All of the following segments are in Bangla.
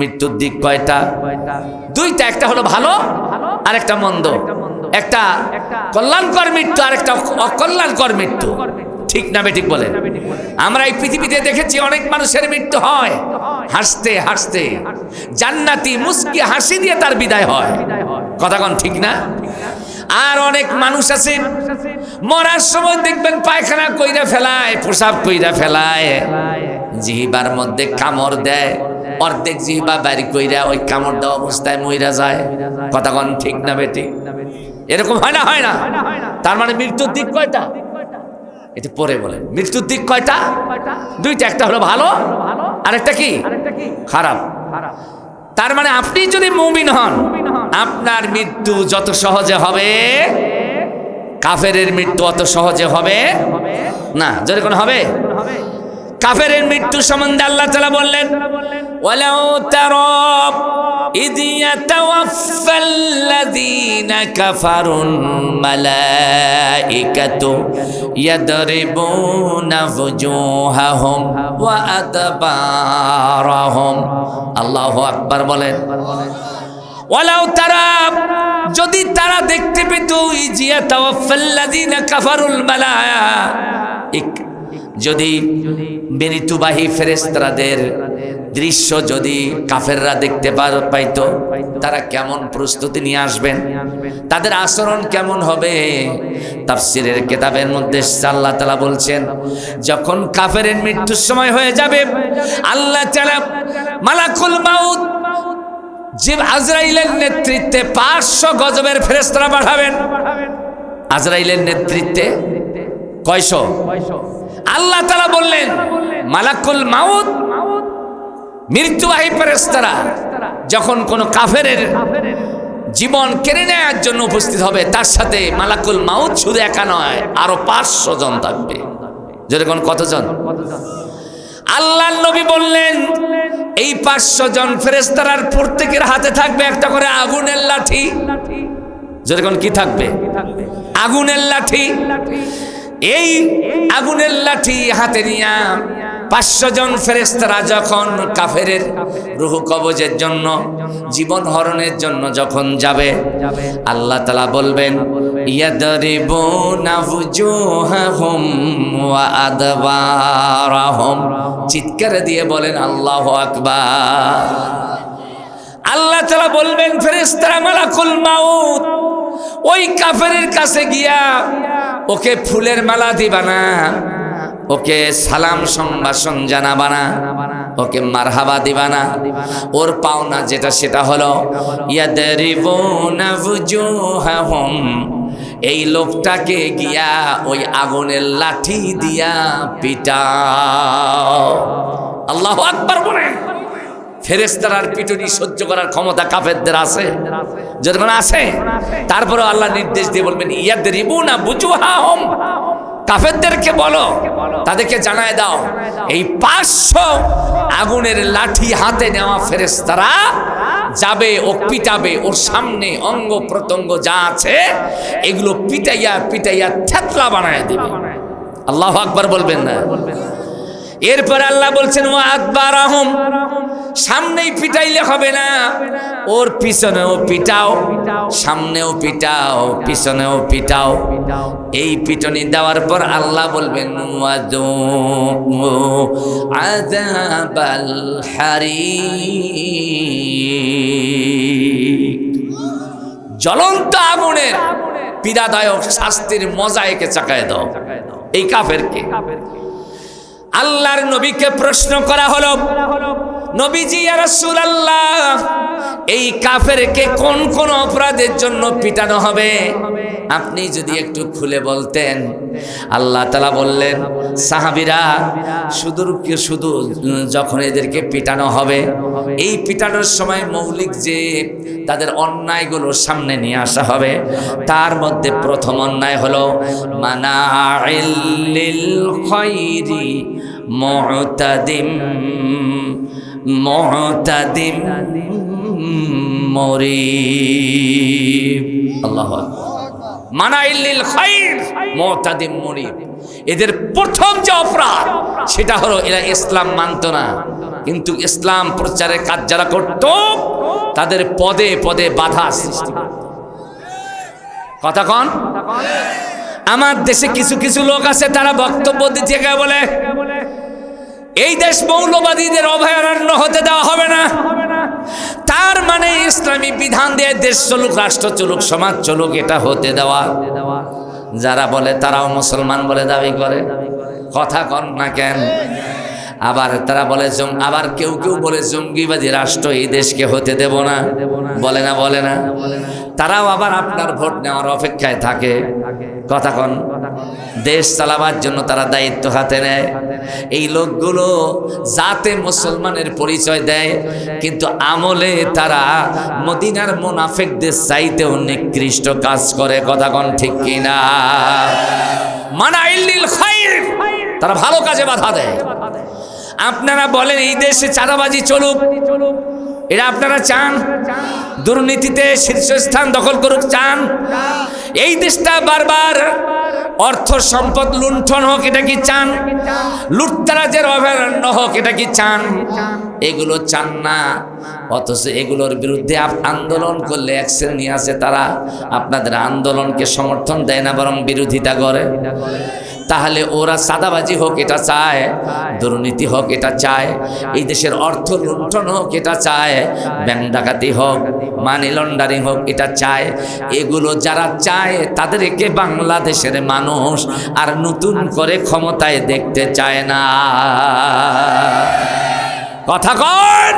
মৃত্যুর দিক কয়টা? দুইটা, একটা হলো ভালো আর একটা মন্দ। একটা কল্যাণকর মৃত্যু আর একটা অকল্যাণকর মৃত্যু। ঠিক না বেঠিক বলেন আমরা এই পৃথিবীতে দেখেছি অনেক মানুষের মৃত্যু হয়। হাসতে হাসতে। জান্নাতি মুসকি হাসি দিয়ে তার বিদায় হয়। কথা কন ঠিক না? আর অনেক মানুষ আছে মরার সময় দেখবেন পায়খানা কইরা ফেলায় প্রসাব কইরা ফেলায়। জিহিবার মধ্যে কামড় দেয় অর্ধেক জিহিবা বাড়ি কইরা ওই কামড় দেওয়া অবস্থায় মইরা যায়। কথা কোন ঠিক না বেটি? এরকম হয় না হয় না? তার মানে মৃত্যুর দিক কয়টা? এটা পরে বলেন মৃত্যুর দিক কয়টা? দুইটা একটা হলো ভালো আরেকটা কি? খারাপ। তার মানে আপনি যদি মুমিন হন, আপনার মৃত্যু যত সহজে হবে কাফের মৃত্যু অত সহজে হবে না। যেরকম হবে? কাফের মৃত্যু সম্বন্ধে আল্লাহ তালা বললেন, ওয়ালাউ তারব ইদিয়াতাওয়াফাল্লাযীন কাফারুন মালাইকাতু ইয়াদরিবুনা ফুজুহাহুম ওয়া আদবারহুম। আল্লাহু আকবার বলেন। ওয়ালাউ তারাব যদি তারা দেখতে পেত ইজিয়া তাওয়াফাল্লাযীন কাফারুল মালাইকা যদি বেনিতুবাহী ফেরেস্তাদের দৃশ্য যদি কাফেররা দেখতে পাইতো, তারা কেমন প্রস্তুতি নিয়ে আসবেন? তাদের আচরণ কেমন হবে? তাফসিরের কেতাবের মধ্যে আল্লাহ তালা বলছেন, যখন কাফেরের মৃত্যুর সময় হয়ে যাবে, আল্লাহ মালাকুল মাউত যে আজরাইলের নেতৃত্বে পাঁচশো গজবের ফেরেস্তারা পাঠাবেন। আজরাইলের নেতৃত্বে কয়শো? আল্লাহ তালা বললেন, মালাকুল মাউত, মৃত্যুবাহী ফেরেস্তারা যখন কোন কাফেরের জীবন কেড়ে নেওয়ার জন্য উপস্থিত হবে, তার সাথে মালাকুল মাউত শুধু একা নয়, আরও পাঁচশো জন থাকবে। যেরকম কতজন? আল্লাহ নবী বললেন, এই পাঁচশো জন ফেরেস্তারার প্রত্যেকের হাতে থাকবে একটা করে আগুনের লাঠি। যেরকম কি থাকবে? আগুনের লাঠি। এই আগুনের লাঠি হাতে নিয়া পাঁচশো জন ফেরেস্তারা যখন কাফেরের রুহ কবজের জন্য, জীবন হরণের জন্য যখন যাবে, আল্লাহ তালা বলবেন চিৎকার দিয়ে বলেন, আল্লাহু আকবার। আল্লাহ তালা বলবেন ফেরেস্তারা মালাকুল মাউত। ওই কাফেরের কাছে গিয়া ওকে ফুলের মালা দিবা না ওকে সালাম সংবাসন জানাবা না ওকে মারহাবা দিবা না ওর পাওনা যেটা সেটা হলো এই লোকটাকে গিয়া ওই আগুনের লাঠি দিয়া পিটা আল্লাহ আকবার বলেন। ফেরেস্তারার পিটুনি সহ্য করার ক্ষমতা কাফেরদের আছে? যখন আছে? তারপরে আল্লাহ নির্দেশ দিয়ে বলবেন ইয়াদ রিবু না বুঝু হাম কাফেরদেরকে বলো, তাদেরকে জানায় দাও, এই পাঁচশো আগুনের লাঠি হাতে নেওয়া ফেরেস্তারা যাবে ও পিটাবে, ওর সামনে অঙ্গ প্রত্যঙ্গ যা আছে, এগুলো পিটাইয়া পিটাইয়া থেতলা বানায় দেবে। আল্লাহ আকবার বলবেন না। এরপর আল্লাহ বলছেন ও আকবার আহম সামনেই পিটাইলে হবে না। ওর পিছনেও পিটাও, সামনেও পিটাও, পিছনেও পিটাও। এই পিটনি দেওয়ার পর আল্লাহ বলবেন হারিক। জ্বলন্ত আগুনের পীড়াদায়ক শাস্তির মজা একে চাকায় দাও। এই কাফেরকে। আল্লাহর নবীকে প্রশ্ন করা হলো নবীজি রাসূলুল্লাহ, এই কাফেরকে কোন কোন অপরাধের জন্য পিটানো হবে? আপনি যদি একটু খুলে বলতেন। আল্লাহ তালা বললেন, সাহাবিরা শুধু শুধু যখন এদেরকে পিটানো হবে, এই পিটানোর সময় মৌলিক যে তাদের অন্যায়গুলো সামনে নিয়ে আসা হবে, তার মধ্যে প্রথম অন্যায় হলো মানা মুতাদিম। মুতাদিম মরিব আল্লাহ মানাইল্লিল খাইর, মুতাদিম এদের প্রথম যে অপরাধ, সেটা হলো এরা ইসলাম মানত না। কিন্তু ইসলাম প্রচারের কাজ যারা করত, তাদের পদে পদে বাধা সৃষ্টি। কথা কন? আমার দেশে কিছু কিছু লোক আছে, তারা বক্তব্য দিতে বলে এই দেশ মৌলবাদীদের অভয়ারণ্য হতে দেওয়া হবে না। তার মানে ইসলামী বিধান দিয়ে দেশ চলুক, রাষ্ট্র চলুক, সমাজ চলুক, এটা হতে দেওয়া। যারা বলে তারাও মুসলমান বলে দাবি করে। কথা কন না কেন? আবার তারা বলে আবার কেউ কেউ বলে জঙ্গিবাদী রাষ্ট্র এই দেশকে হতে দেব না। বলে না বলে না। তারাও আবার আপনার ভোট নেওয়ার অপেক্ষায় থাকে। কথা কন। দেশ চালাবার জন্য তারা দায়িত্ব হাতে নেয়। এই লোকগুলো যাতে মুসলমানের পরিচয় দেয়, কিন্তু আমলে তারা মদিনার মোনাফেকদের চাইতেও নিকৃষ্ট কাজ করে, কথা ঠিক কিনা? মানা ইল্লিল খাইর, তারা ভালো কাজে বাধা দেয়। আপনারা বলেন, এই দেশে চাঁদাবাজি চলুক। এটা আপনারা চান? দুর্নীতিতে শীর্ষস্থান দখল করুক, চান? এই দেশটা বারবার অর্থ সম্পদ লুণ্ঠন হোক, এটা কি চান? লুটতারাজের অভয়ারণ্য হোক, এটা কি চান? এগুলো চান না। অথচ এগুলোর বিরুদ্ধে আন্দোলন করলে এক শ্রেণি আছে তারা। আপনাদের আন্দোলনকে সমর্থন দেয় না, বরং বিরোধিতা করে। তাহলে ওরা সাদাবাজি হোক এটা চায়, দুর্নীতি হোক এটা চায়, এই দেশের অর্থ লুণ্ঠন হোক এটা চায়, ব্যাংক ডাকাতি হোক মানি লন্ডারিং হোক এটা চায়। এগুলো যারা চায় তাদেরকে বাংলাদেশের মানুষ আর নতুন করে ক্ষমতায় দেখতে চায় না। কথা কন।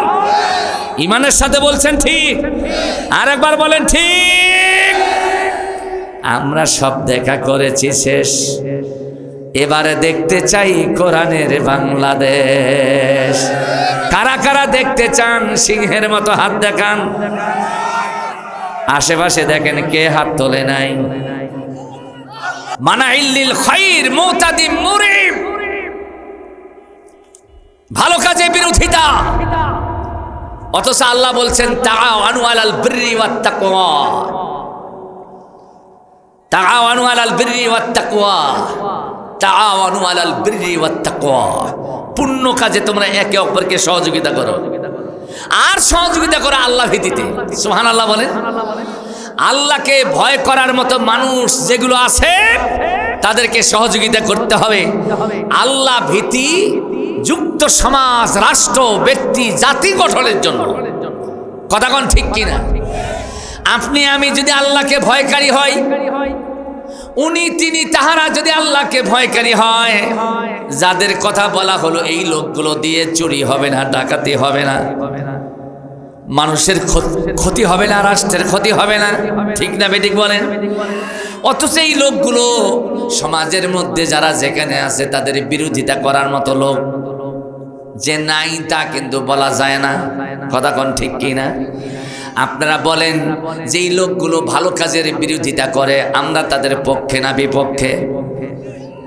ইমানের সাথে বলছেন ঠিক। আর একবার বলেন ঠিক। আমরা সব দেখা করেছি শেষ। এবারে দেখতে চাই কোরআনের বাংলাদেশ। কারা কারা দেখতে চান, সিংহের মতো হাত দেখান। আশেপাশে দেখেন কে হাত তোলে নাই। মানা ইল্লিল খাইর, মুতাদিম, মুরিব। ভালো কাজে বিরোধিতা। অথচ আল্লাহ বলছেন, তাআওয়ানু আলাল বিররি ওয়াত তাকওয়া তাআওয়ানু আলাল বিররি ওয়াত তাকওয়া পুণ্য কাজে তোমরা একে অপরকে সহযোগিতা করো। আর সহযোগিতা করো আল্লাহ ভীতিতে সুবহানাল্লাহ বলেন। আল্লাহকে ভয় করার মতো মানুষ যেগুলো আছে, তাদেরকে সহযোগিতা করতে হবে। আল্লাহ ভীতি যুক্ত সমাজ, রাষ্ট্র, ব্যক্তি, জাতি গঠনের জন্য। কথা কথাগণ ঠিক কিনা? আপনি, আমি যদি আল্লাহকে ভয়কারী হই উনি তিনি তাহারা যদি আল্লাহকে ভয়কারী হয় যাদের কথা বলা হলো এই লোকগুলো দিয়ে চুরি হবে না ডাকাতি হবে না। মানুষের ক্ষত- হবে না রাষ্ট্রের ক্ষতি হবে না। ঠিক না বেঠিক বলেন? অথচ এই লোকগুলো সমাজের মধ্যে যারা যেখানে আছে তাদের বিরোধিতা করার মতো লোক। যে নাই তা কিন্তু বলা যায় না। কথা কোন ঠিক কি না আপনারা বলেন, যেই লোকগুলো ভালো কাজের বিরোধিতা করে, আমরা তাদের পক্ষে না বিপক্ষে?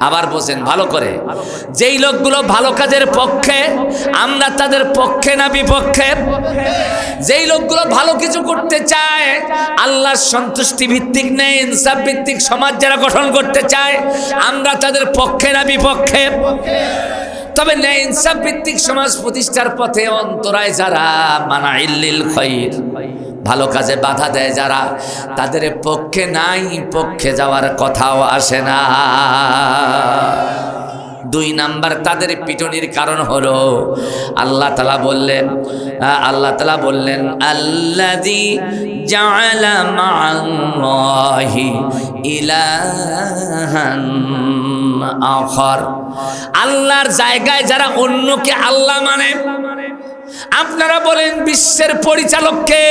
আবার বলছেন, ভালো করে। যেই লোকগুলো ভালো কাজের পক্ষে, আমরা তাদের পক্ষে না বিপক্ষে? যেই লোকগুলো ভালো কিছু করতে চায়, আল্লাহর সন্তুষ্টি ভিত্তিক নেই, ইনসাফ ভিত্তিক সমাজ যারা গঠন করতে চায়, আমরা তাদের পক্ষে না বিপক্ষে? তবে ন্যায় ইনসাফ ভিত্তিক সমাজ প্রতিষ্ঠার পথে অন্তরায় যারা মানা ইল্লিল খৈর, ভালো কাজে বাধা দেয় যারা, তাদের পক্ষে নাই, পক্ষে যাওয়ার কথাও আসে না। দুই নাম্বার তাদের পিটনির কারণ হলো, আল্লাহ তালা বললেন, আল্লাহ তালা বললেন আল্লাদি আল্লাহর জায়গায় যারা অন্যকে আল্লাহ মানে আপনারা বলেন বিশ্বের পরিচালককে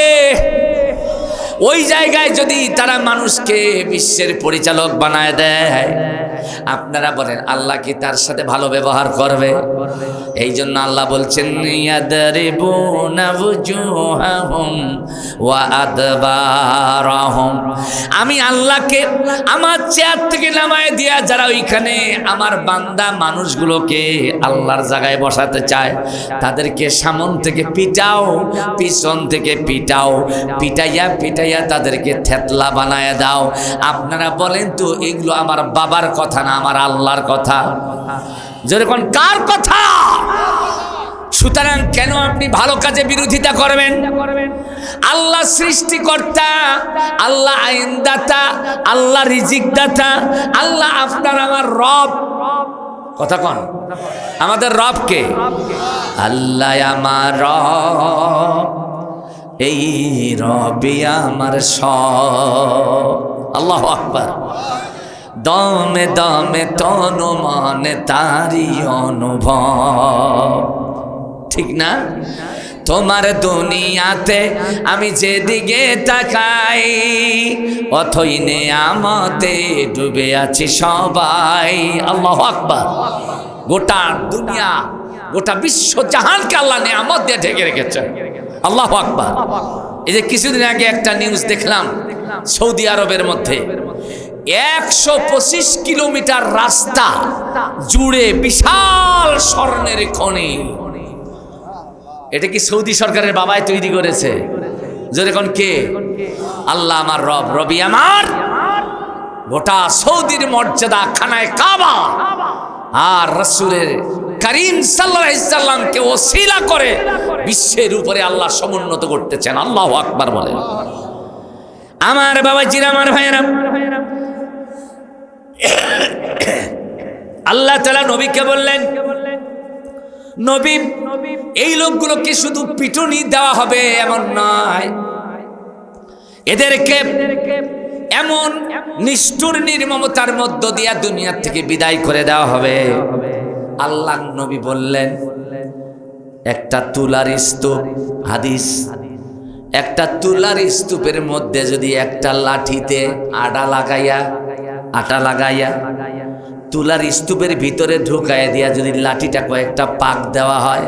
ওই জায়গায় যদি তারা মানুষকে বিশ্বের পরিচালক বানায় দেয় আপনারা বলেন, আল্লাহ কি তার সাথে ভালো ব্যবহার করবে? এই জন্য আল্লাহ বলছেন আমি আল্লাহকে আমার চেয়ার থেকে নামায় দিয়া যারা ওইখানে আমার বান্দা মানুষগুলোকে আল্লাহর জায়গায় বসাতে চায়, তাদেরকে সামন থেকে পিটাও, পিছন থেকে পিটাও, পিটাইয়া পিটাইয়া তাদেরকে থেতলা বানায় দাও। আপনারা বলেন তো, এগুলো আমার বাবার কথা না না, আমার আল্লাহর কথা। যেরকম কার কথা? সুতরাং কেন আপনি ভালো কাজে বিরোধিতা করবেন? আল্লাহ সৃষ্টিকর্তা, আল্লাহ আইনদাতা, আল্লাহ রিজিকদাতা, আল্লাহ আপনার আমার রব। কথা কন? আমাদের রবকে আল্লাহ আমার রব, এই রবি আমার সব। আল্লাহ আকবার। দমে দমে তনু মনে তারি অনুভব। ঠিক না? তোমার দুনিয়াতে আমি যেদিকে তাকাই, অথই নে আমতে ডুবে আছি সবাই। আল্লাহ আকবার। গোটা দুনিয়া, গোটা বিশ্ব জাহানকে আল্লাহ নিয়ামত দিয়ে ঢেকে রেখেছে। আল্লাহ আকবার। এই যে কিছুদিন আগে একটা নিউজ দেখলাম, সৌদি আরবের মধ্যে। একশো পঁচিশ কিলোমিটার রাস্তা জুড়ে বিশাল স্বর্ণের খনি। এটা কি সৌদি সরকারের বাবাই তৈরি করেছে? যেরকম কে? আল্লাহ আমার রব, রবি আমার। গোটা সৌদির মর্যাদা খানায় কাবা। আর রসুলের করিম সাল্লামকে ওসিলা করে বিশ্বের উপরে আল্লাহ সমুন্নত করতেছেন। আল্লাহ আকবার বলেন। আমার বাবা বাবাজির, আমার ভাইয়েরা আল্লাহ তালা নবীকে বললেন, নবী, এই লোকগুলোকে শুধু পিটুনি দেওয়া হবে এমন নয়। এদেরকে এমন নিষ্ঠুর নির্মমতার মধ্য দিয়া দুনিয়ার থেকে বিদায় করে দেওয়া হবে। আল্লাহ নবী বললেন, একটা তুলার স্তূপ, হাদিস, একটা তুলার স্তূপের মধ্যে যদি একটা লাঠিতে আডা লাগাইয়া আটা লাগাইয়া, তুলার স্তূপের ভিতরে ঢুকায় দিয়া যদি লাঠিটা কয়েকটা পাক দেওয়া হয়।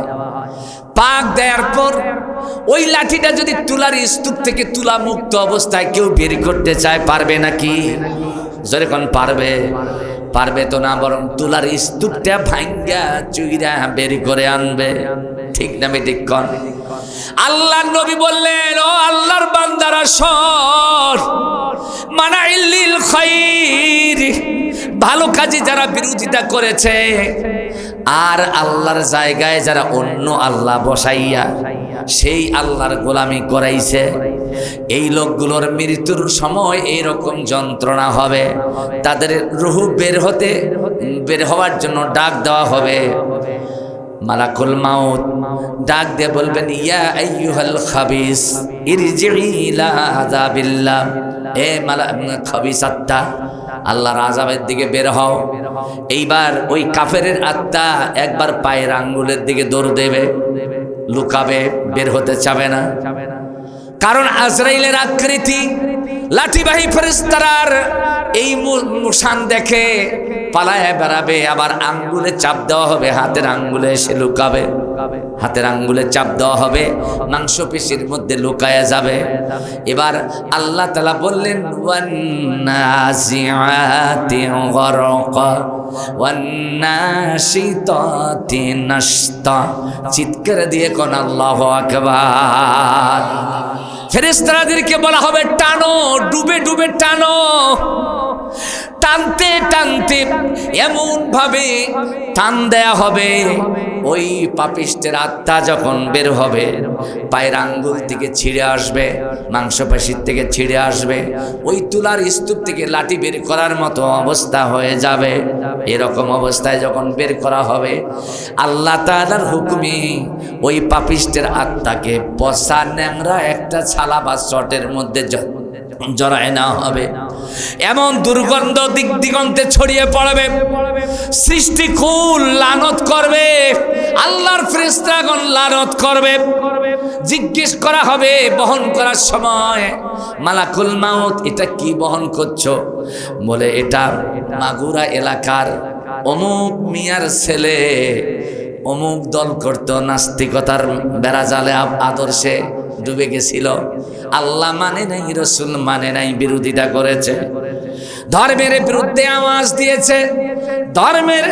পাক দেওয়ার পর ওই লাঠিটা যদি তুলার স্তূপ থেকে তুলা মুক্ত অবস্থায় কেউ বের করতে চায়, পারবে নাকি? যেরকম পারবে? পারবে তো না, বরং তুলার স্তূপটা ভাঙ্গা চুইরা বের করে আনবে। ঠিক না কন? আল্লাহ নবী বললেন, ও আল্লাহর বান্দারা, সর। মানা ইল্লিল খাইর। ভালো কাজে যারা বিরোধিতা করেছে, আর আল্লাহর জায়গায় যারা অন্য আল্লাহ বসাইয়া সেই আল্লাহর গোলামি করাইছে, এই লোকগুলোর মৃত্যুর সময় এইরকম যন্ত্রণা হবে। তাদের রুহু বের হতে, বের হওয়ার জন্য ডাক দেওয়া হবে। মালাকুল মাউত। ডাক দিয়ে বলবেন, ইয়া আইয়ুহাল খাবিস ইরজিই ইলা আযাবিল্লাহ। এ মালা খাবিস আত্মা আল্লাহর আজাবের দিকে বের হও। এইবার ওই কাফেরের আত্মা একবার পায়ের আঙ্গুলের দিকে দৌড় দেবে, লুকাবে, বের হতে চাবে না। কারণ আজরাইলের আকৃতি লাঠিবাহী ফেরেস্তারার এই মুসান দেখে পালায় বেড়াবে, আবার আঙ্গুলে চাপ দেওয়া হবে, হাতের আঙ্গুলে এসে লুকাবে, হাতের আঙ্গুলে চাপ দেওয়া হবে মাংস পেশির মধ্যে লুকায়া যাবে। এবার আল্লাহ তালা বললেন চিৎকার দিয়ে কোন, আল্লাহ আকবার। ফেরেস্তারাদেরকে বলা হবে টানো ডুবে ডুবে টানো। টানতে টানতে এমন ভাবে টান দেয়া হবে। ওই পাপিষ্টের আত্মা যখন বের হবে, পায়ের আঙ্গুল থেকে ছিঁড়ে আসবে, মাংসপেশির থেকে ছিঁড়ে আসবে, ওই তুলার স্তূপ থেকে লাঠি বের করার মতো অবস্থা হয়ে যাবে। এরকম অবস্থায় যখন বের করা হবে, আল্লাহ তালার হুকুমি ওই পাপিষ্টের আত্মাকে পশা ন্যাংরা একটা ছালা বা চটের মধ্যে জড়ায় না হবে। এমন দুর্গন্ধ দিক দিগন্তে ছড়িয়ে পড়বে। সৃষ্টি কুল লানত করবে। আল্লাহর ফ্রেস্তাগণ লানত করবে। জিজ্ঞেস করা হবে, বহন করার সময়, মালাকুল মাউত, এটা কি বহন করছ? বলে, এটা মাগুরা এলাকার অমুক মিয়ার ছেলে। অমুক দল করত নাস্তিকতার বেড়া জালে আদর্শে। ডুবে গেছিল। আল্লাহ মানে নাই, রসুল মানে নাই, বিরোধিতা করেছে। ধর্মের বিরুদ্ধে আওয়াজ দিয়েছে। ধর্মের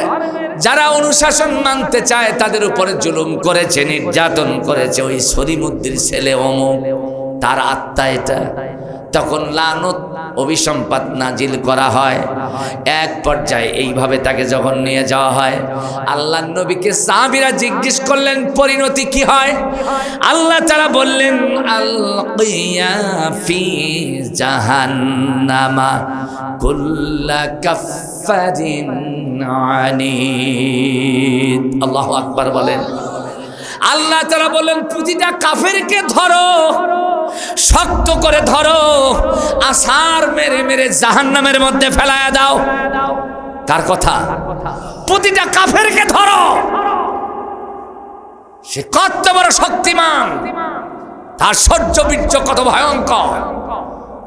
যারা অনুশাসন মানতে চায়, তাদের উপরে জুলুম করেছে, নির্যাতন করেছে। ওই সরিমুদ্দির ছেলে অমুক, তার আত্মা এটা। তখন লানত অভিসম্পাত নাজিল করা হয়। এক পর্যায়ে এইভাবে তাকে যখন নিয়ে যাওয়া হয়, আল্লাহ নবীকে সাহাবিরা জিজ্ঞেস করলেন, পরিণতি কি হয়? আল্লাহ তারা বললেন জাহান্নামা কুল্লা আল্লাহু আকবার বলেন। আল্লাহ তারা বললেন, প্রতিটা কাফেরকে ধরো। শক্ত করে ধরো আসার মেরে মেরে জাহান্নামের মধ্যে ফেলায়া দাও। কার কথা, প্রতিটা কাফেরকে ধরো। সে কত বড় শক্তিমান, তার সহ্য বীর্য কত ভয়ঙ্কর।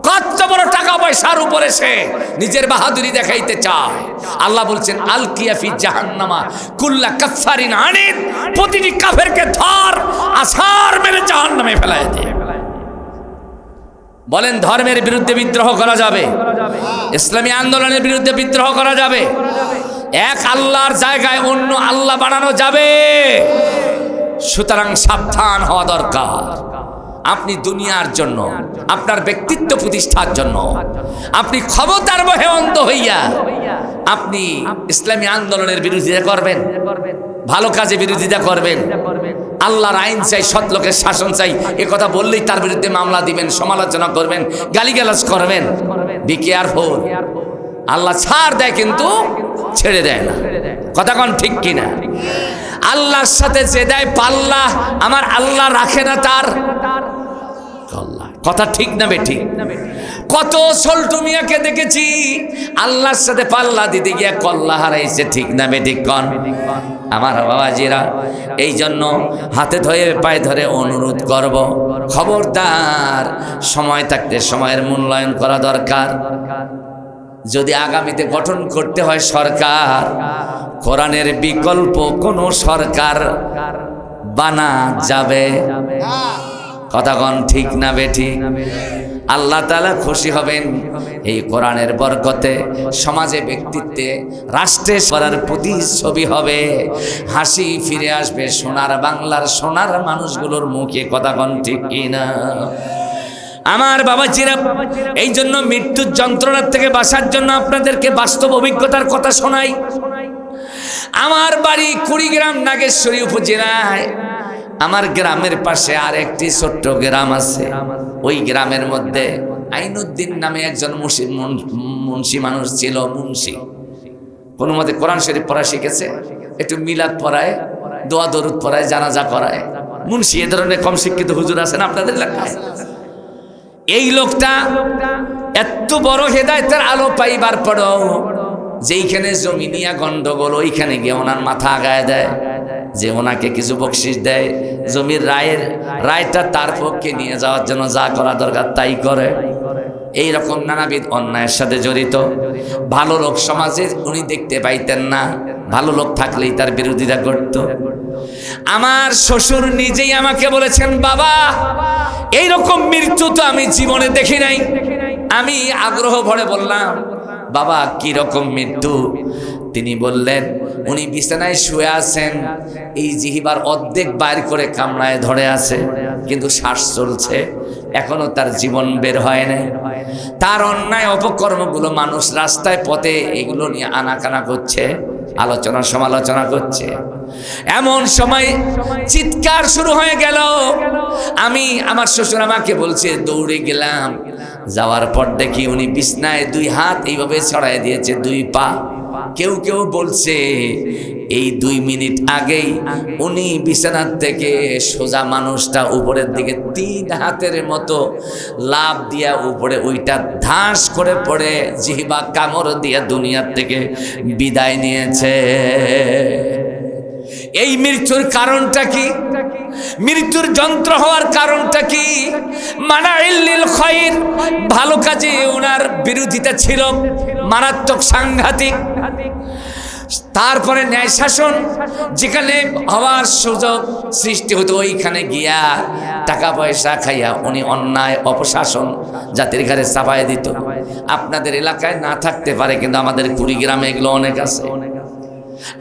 কত বড় টাকা পয়সার উপরে সে নিজের বাহাদুরি দেখাইতে চায়। আল্লাহ বলছেন, আল কিয়াফি জাহান্নামা কুল্লা কাফারিন আনিত প্রতিটি কাফেরকে ধর আসার মেরে জাহান্নামে ফেলায় দে বলেন, ধর্মের বিরুদ্ধে বিদ্রোহ করা যাবে। ইসলামী আন্দোলনের বিরুদ্ধে বিদ্রোহ করা যাবে। এক আল্লাহর জায়গায় অন্য আল্লাহ বানানো যাবে। সুতরাং সাবধান হওয়া দরকার। আপনি দুনিয়ার জন্য, আপনার ব্যক্তিত্ব প্রতিষ্ঠার জন্য, আপনি ক্ষমতার বহে অন্ধ হইয়া আপনি ইসলামী আন্দোলনের বিরোধিতা করবেন, ভালো কাজে বিরোধিতা করবেন আল্লাহর আইন চাই, সৎ লোকের শাসন চাই। এ কথা বললেই তার বিরুদ্ধে মামলা দিবেন, সমালোচনা করবেন, গালিগালাজ করবেন। বি কেয়ারফুল আল্লাহ ছাড় দেয় কিন্তু ছেড়ে দেয় না। কথা কোন ঠিক কিনা? আল্লাহর সাথে যে দেয় পাল্লা, আমার আল্লাহ রাখে না তার। কথা ঠিক না বেঠিক কত সল্টু মিয়াকে দেখেছি, আল্লাহর সাথে পাল্লা দিতে গিয়ে কল্লা হারাইছে, ঠিক না বেঠিক কন? আমার বাবাজিরা এই জন্য হাতে ধরে, পায়ে ধরে অনুরোধ করব। খবরদার, সময় থাকতে সময়ের মূল্যায়ন করা দরকার। যদি আগামীতে গঠন করতে হয় সরকার, কোরআনের বিকল্প কোনো সরকার বানা যাবে। কথাগণ ঠিক না বেঠি। আল্লাহ তালা খুশি হবেন। এই কোরআনের বরকতে সমাজে ব্যক্তিত্বে, রাষ্ট্রে করার প্রতিচ্ছবি হবে। হাসি ফিরে আসবে সোনার বাংলার সোনার মানুষগুলোর মুখে, কথাগণ ঠিক কিনা। আমার বাবা চিরা এই জন্য মৃত্যুর যন্ত্রণার থেকে বাঁচার জন্য আপনাদেরকে বাস্তব অভিজ্ঞতার কথা শোনাই। আমার বাড়ি কুড়িগ্রাম, নাগেশ্বরী উপজেলায়। আমার গ্রামের পাশে আর একটি ছোট্ট গ্রাম আছে। ওই গ্রামের মধ্যে আইনুদ্দিন নামে একজন মুন্সি মুন্সি মানুষ ছিল, মুন্সি। কোনো মতে কোরআন শরীফ পড়া শিখেছে। একটু মিলাদ পড়ায়, দোয়া দরুদ পড়ায়, জানাজা করায়। মুন্সি এ ধরনের কম শিক্ষিত হুজুর আছেন আপনাদের এলাকায় এই লোকটা এত বড় হেদায়তের আলো পাইবার পরও যেইখানে জমি নিয়ে গন্ডগোল, ওইখানে গিয়ে ওনার মাথা আগায় দেয়। যে ওনাকে কিছু বকশিস দেয়, জমির রায়ের রায়টা তার পক্ষে নিয়ে যাওয়ার জন্য যা করা দরকার তাই করে। এই রকম নানাবিধ অন্যায়ের সাথে জড়িত। ভালো লোক সমাজে উনি দেখতে পাইতেন না। ভালো লোক থাকলেই তার বিরোধিতা করত। আমার শ্বশুর নিজেই আমাকে বলেছেন, বাবা এই রকম মৃত্যু তো আমি জীবনে দেখি নাই। আমি আগ্রহ ভরে বললাম, বাবা কি রকম মৃত্যু? তিনি বললেন উনি বিছানায় শুয়ে আছেন, এই জিহিবার অর্ধেক বাইর করে কামড়ায় ধরে আছে, কিন্তু শ্বাস চলছে, এখনও তার জীবন বের হয় না তার অন্যায় অপকর্মগুলো মানুষ রাস্তায় পথে এগুলো নিয়ে আনাকানা করছে, আলোচনা সমালোচনা করছে। এমন সময় চিৎকার শুরু হয়ে গেল। আমি আমার শ্বশুর আমাকে বলছে, দৌড়ে গেলাম। যাওয়ার পর দেখি উনি বিছনায় দুই হাত এইভাবে ছড়াই দিয়েছে, দুই পা। কেউ কেউ বলছে, এই দুই মিনিট আগেই উনি বিছানার থেকে সোজা মানুষটা উপরের দিকে তিন হাতের মতো লাভ দিয়া উপরে ওইটা ধাস করে পড়ে, জিহিবা কামড় দিয়া দুনিয়ার থেকে বিদায় নিয়েছে। এই মৃত্যুর কারণটা কি? মৃত্যুর যন্ত্র হওয়ার কারণটা কি? মানা ইল্লিল ভালো কাজে ওনার বিরোধিতা ছিল, মারাত্মক সাংঘাতিক। তারপরে ন্যায় শাসন, যেখানে হওয়ার সুযোগ সৃষ্টি হতো, ওইখানে গিয়া টাকা পয়সা খাইয়া উনি অন্যায়, অপশাসন জাতির ঘরে চাপাই দিত। আপনাদের এলাকায় না থাকতে পারে, কিন্তু আমাদের কুড়িগ্রামে এগুলো অনেক আছে।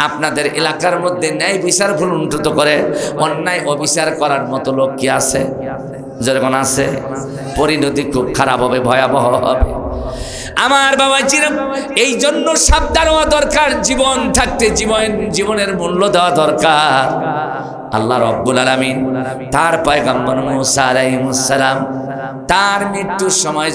আপনাদের এলাকার মধ্যে ন্যায় বিচার ভুলুন্ঠিত করে, অন্যায় অবিচার করার মতো লোক কি আছে? যেরকম আছে, পরিণতি খুব খারাপ হবে, ভয়াবহ হবে। আমার বাবা চিরম এই জন্য সাবধান হওয়া দরকার, জীবন থাকতে জীবন জীবনের মূল্য দেওয়া দরকার। আল্লাহ রব্বুল আলামিন তার পয়গম্বর মুসা আলাইহিস সালাম, তার মৃত্যুর সময়